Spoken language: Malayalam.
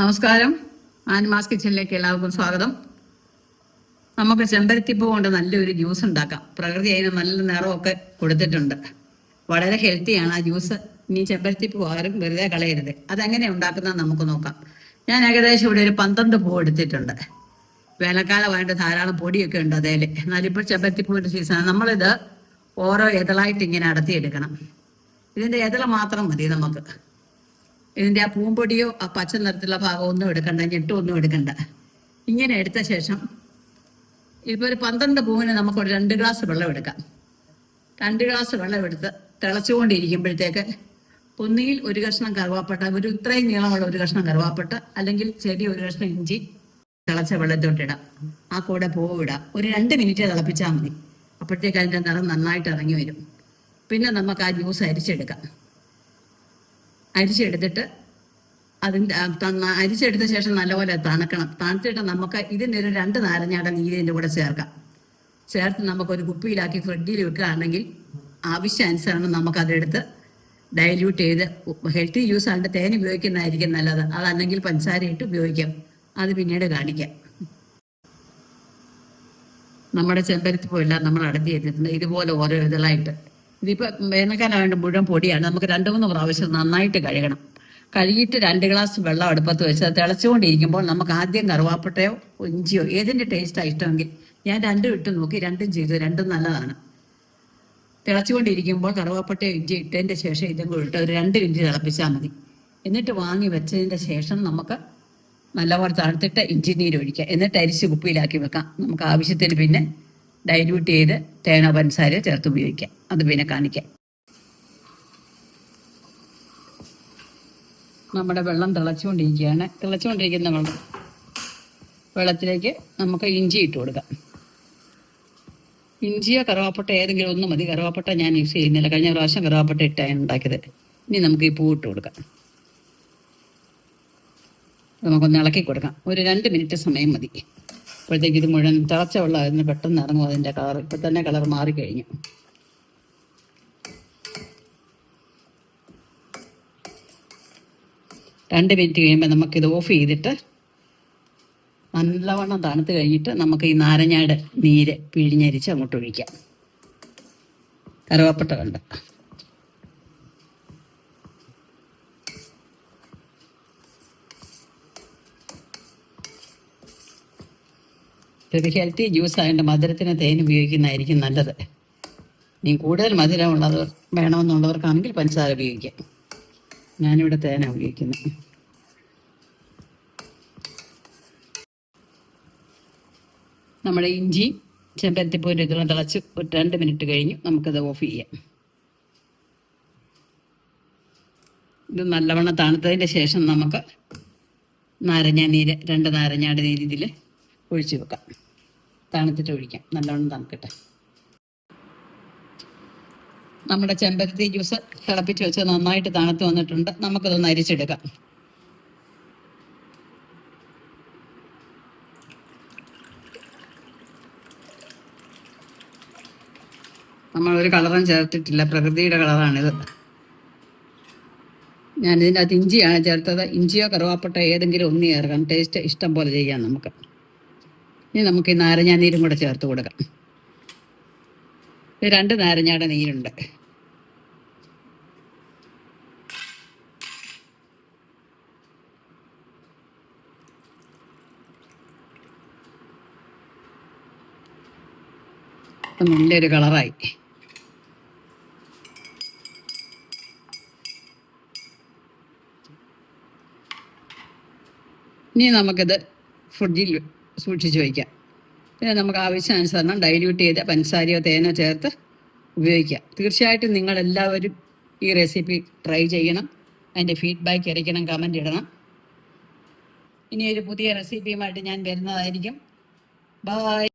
നമസ്കാരം. ആനിമാസ് കിച്ചണിലേക്ക് എല്ലാവർക്കും സ്വാഗതം. നമുക്ക് ചെമ്പരത്തിപ്പൂ കൊണ്ട് നല്ലൊരു ജ്യൂസ് ഉണ്ടാക്കാം. പ്രകൃതി അതിന് നല്ല നിറമൊക്കെ കൊടുത്തിട്ടുണ്ട്. വളരെ ഹെൽത്തിയാണ് ആ ജ്യൂസ്. ഇനി ചെമ്പരത്തിപ്പൂ ആരും വെറുതെ കളയരുത്. അതെങ്ങനെ ഉണ്ടാക്കുന്നത് നമുക്ക് നോക്കാം. ഞാൻ ഏകദേശം ഇവിടെ ഒരു പന്ത്രണ്ട് പൂ എടുത്തിട്ടുണ്ട്. വേനൽക്കാലമായിട്ട് ധാരാളം പൊടിയൊക്കെ ഉണ്ട് അതേൽ. എന്നാലിപ്പോൾ ചെമ്പരത്തിപ്പൂവിന്റെ സീസണാണ് നമ്മളിത് ഓരോ ഇതളായിട്ട് ഇങ്ങനെ അടത്തിയെടുക്കണം ഇതിന്റെ ഇതള മാത്രം മതി നമുക്ക്. ഇതിന്റെ ആ പൂമ്പൊടിയോ ആ പച്ച നിറത്തിലുള്ള ഭാഗം ഒന്നും എടുക്കണ്ട ഒന്നും എടുക്കണ്ട. ഇങ്ങനെ എടുത്ത ശേഷം ഇപ്പൊ ഒരു പന്ത്രണ്ട് പൂവിന് നമുക്ക് ഒരു രണ്ട് ഗ്ലാസ് വെള്ളം എടുക്കാം. രണ്ട് ഗ്ലാസ് വെള്ളം എടുത്ത് തിളച്ചുകൊണ്ടിരിക്കുമ്പോഴത്തേക്ക് ഒന്നുകിൽ ഒരു കഷ്ണം കറുവാപ്പട്ട ഒരു ഇത്രയും നീളമുള്ള ഒരു കഷ്ണം കറുവാപ്പട്ട അല്ലെങ്കിൽ ചെറിയ ഒരു കഷ്ണം ഇഞ്ചി തിളച്ച വെള്ളത്തോട്ടിടാം ആ കൂടെ പൂവ് ഇടാം. ഒരു രണ്ട് മിനിറ്റ് തിളപ്പിച്ചാൽ മതി. അപ്പോഴത്തേക്ക് അതിന്റെ നിറം നന്നായിട്ട് ഇറങ്ങി വരും. പിന്നെ നമുക്ക് ആ ജ്യൂസ് അരിച്ചെടുക്കാം. അരിച്ചെടുത്തിട്ട് അതിന്റെ അരിച്ചെടുത്ത ശേഷം നല്ലപോലെ തണുക്കണം. തണുത്തിട്ട് നമുക്ക് ഇതിന്റെ ഒരു രണ്ട് നാരങ്ങയുടെ നീര് കൂടെ ചേർക്കാം. ചേർത്ത് നമുക്കൊരു കുപ്പിയിലാക്കി ഫ്രിഡ്ജിൽ വെക്കുകയാണെങ്കിൽ ആവശ്യാനുസരണം നമുക്കതെടുത്ത് ഡയല്യൂട്ട് ചെയ്ത് ഹെൽത്തി യൂസ് അതിന്റെ തേൻ ഉപയോഗിക്കുന്നതായിരിക്കും നല്ലത്. അതല്ലെങ്കിൽ പഞ്ചസാര ഇട്ട് ഉപയോഗിക്കാം. അത് പിന്നീട് കാണിക്കാം. നമ്മുടെ ചെമ്പരത്തി പോയില്ല നമ്മൾ അടുത്ത് ചെയ്തിട്ടുണ്ട് ഇതുപോലെ ഓരോ ഇതളായിട്ട് ഇതിപ്പോൾ വേനൽക്കാലമായിട്ട് മുഴുവൻ പൊടിയാണ്. നമുക്ക് രണ്ട് മൂന്ന് പ്രാവശ്യം നന്നായിട്ട് കഴുകണം. കഴുകിയിട്ട് രണ്ട് ഗ്ലാസ് വെള്ളം അടുപ്പത്ത് വെച്ച് തിളച്ചുകൊണ്ടിരിക്കുമ്പോൾ നമുക്ക് ആദ്യം കറുവാപ്പട്ടയോ ഇഞ്ചിയോ ഏതിന്റെ ടേസ്റ്റാണ് ഇഷ്ടമെങ്കിൽ ഞാൻ രണ്ടും ഇട്ട് നോക്കി. രണ്ടും ചെയ്തു. രണ്ടും നല്ലതാണ്. തിളച്ചുകൊണ്ടിരിക്കുമ്പോൾ കറുവാപ്പട്ടയോ ഇഞ്ചി ഇട്ടതിന്റെ ശേഷം ഇതും കൂടി ഇട്ട് ഒരു രണ്ട് മിനിറ്റ് തിളപ്പിച്ചാൽ മതി. എന്നിട്ട് വാങ്ങി വെച്ചതിന്റെ ശേഷം നമുക്ക് നല്ലപോലെ തണുത്തിട്ട് ഇഞ്ചി നീര് ഒഴിക്കുക എന്നിട്ട് അരിച്ച് കുപ്പിയിലാക്കി വെക്കാം. നമുക്ക് ആവശ്യത്തിന് പിന്നെ ഡൈല്യൂട്ട് ചെയ്ത് തേങ്ങ പഞ്ചസാര ചേർത്ത് ഉപയോഗിക്കാം. അത് പിന്നെ കാണിക്കാം. നമ്മുടെ വെള്ളം തിളച്ചുകൊണ്ടിരിക്കുകയാണ്. തിളച്ചുകൊണ്ടിരിക്കുന്ന വെള്ളം വെള്ളത്തിലേക്ക് നമുക്ക് ഇഞ്ചി ഇട്ട് കൊടുക്കാം. ഇഞ്ചിയോ കറുവാപ്പട്ട ഏതെങ്കിലും ഒന്നും മതി. കറുവാപ്പട്ട ഞാൻ യൂസ് ചെയ്യുന്നില്ല. കഴിഞ്ഞ പ്രാവശ്യം കറുവാപ്പട്ട ഇട്ടാണ് ഉണ്ടാക്കിയത്. ഇനി നമുക്ക് ഈ പൂ ഇട്ട് കൊടുക്കാം. നമുക്കൊന്ന് ഇളക്കി കൊടുക്കാം. ഒരു രണ്ട് മിനിറ്റ് സമയം മതി. അപ്പോഴത്തേക്ക് ഇത് മുഴുവൻ തിളച്ച വെള്ളം അതിന് പെട്ടെന്ന് ഇറങ്ങും അതിന്റെ കളർ ഇപ്പം തന്നെ കളർ മാറിക്കഴിഞ്ഞു. രണ്ട് മിനിറ്റ് കഴിയുമ്പോൾ നമുക്കിത് ഓഫ് ചെയ്തിട്ട് നല്ലവണ്ണം തണുത്ത് കഴിഞ്ഞിട്ട് നമുക്ക് ഈ നാരങ്ങയുടെ നീര് പിഴിഞ്ഞരിച്ച് അങ്ങോട്ട് ഒഴിക്കാം. കറുവാപ്പട്ട കണ്ട. ഇത് ഹെൽത്തി ജ്യൂസ് ആയതുകൊണ്ട് മധുരത്തിന് തേൻ ഉപയോഗിക്കുന്നതായിരിക്കും നല്ലത്. ഇനി കൂടുതൽ മധുരമുള്ളത് വേണമെന്നുള്ളവർക്കാണെങ്കിൽ പഞ്ചസാര ഉപയോഗിക്കാം. ഞാനിവിടെ തേന ഉപയോഗിക്കുന്നത് നമ്മുടെ ഇഞ്ചി ചെമ്പരത്തിപ്പൂരി ഇതെല്ലാം തിളച്ച് ഒരു രണ്ട് മിനിറ്റ് കഴിഞ്ഞ് നമുക്കത് ഓഫ് ചെയ്യാം. ഇത് നല്ലവണ്ണം തണുത്തതിന്റെ ശേഷം നമുക്ക് നാരങ്ങ നീര് രണ്ട് നാരങ്ങയുടെ നീര് ഇതിൽ ഒഴിച്ചു വെക്കാം. തണുത്തിട്ട് ഒഴിക്കാം. നല്ലോണം തണുക്കട്ടെ. നമ്മുടെ ചെമ്പരത്തി ജ്യൂസ് തിളപ്പിച്ച് വെച്ച് നന്നായിട്ട് തണുത്ത് വന്നിട്ടുണ്ട്. നമുക്കതൊന്ന് അരിച്ചെടുക്കാം. നമ്മൾ ഒരു കളറും ചേർത്തിട്ടില്ല. പ്രകൃതിയുടെ കളറാണിത്. ഞാൻ ഇതിന്റെ അകത്ത് ഇഞ്ചിയാണ് ചേർത്തത്. ഇഞ്ചിയോ കറുവാപ്പട്ടോ ഏതെങ്കിലും ഒന്നി ചേർക്കാം ടേസ്റ്റ് ഇഷ്ടം പോലെ ചെയ്യാം നമുക്ക്. ഇനി നമുക്ക് ഈ നാരങ്ങ നീരും കൂടെ ചേർത്ത് കൊടുക്കാം. രണ്ട് നാരങ്ങയുടെ നീരുണ്ട്. നല്ലൊരു കളറായി. ഇനി നമുക്കിത് ഫ്രിഡ്ജിൽ സൂക്ഷിച്ച് വയ്ക്കാം പിന്നെ നമുക്ക് ആവശ്യാനുസരണം ഡൈല്യൂട്ട് ചെയ്ത പഞ്ചസാരയോ തേനോ ചേർത്ത് ഉപയോഗിക്കാം തീർച്ചയായിട്ടും നിങ്ങളെല്ലാവരും ഈ റെസിപ്പി ട്രൈ ചെയ്യണം. അതിന്റെ ഫീഡ്ബാക്ക് അറിയിക്കണം കമന്റ് ഇടണം. ഇനി ഒരു പുതിയ റെസിപ്പിയുമായിട്ട് ഞാൻ വരുന്നതായിരിക്കും. ബൈ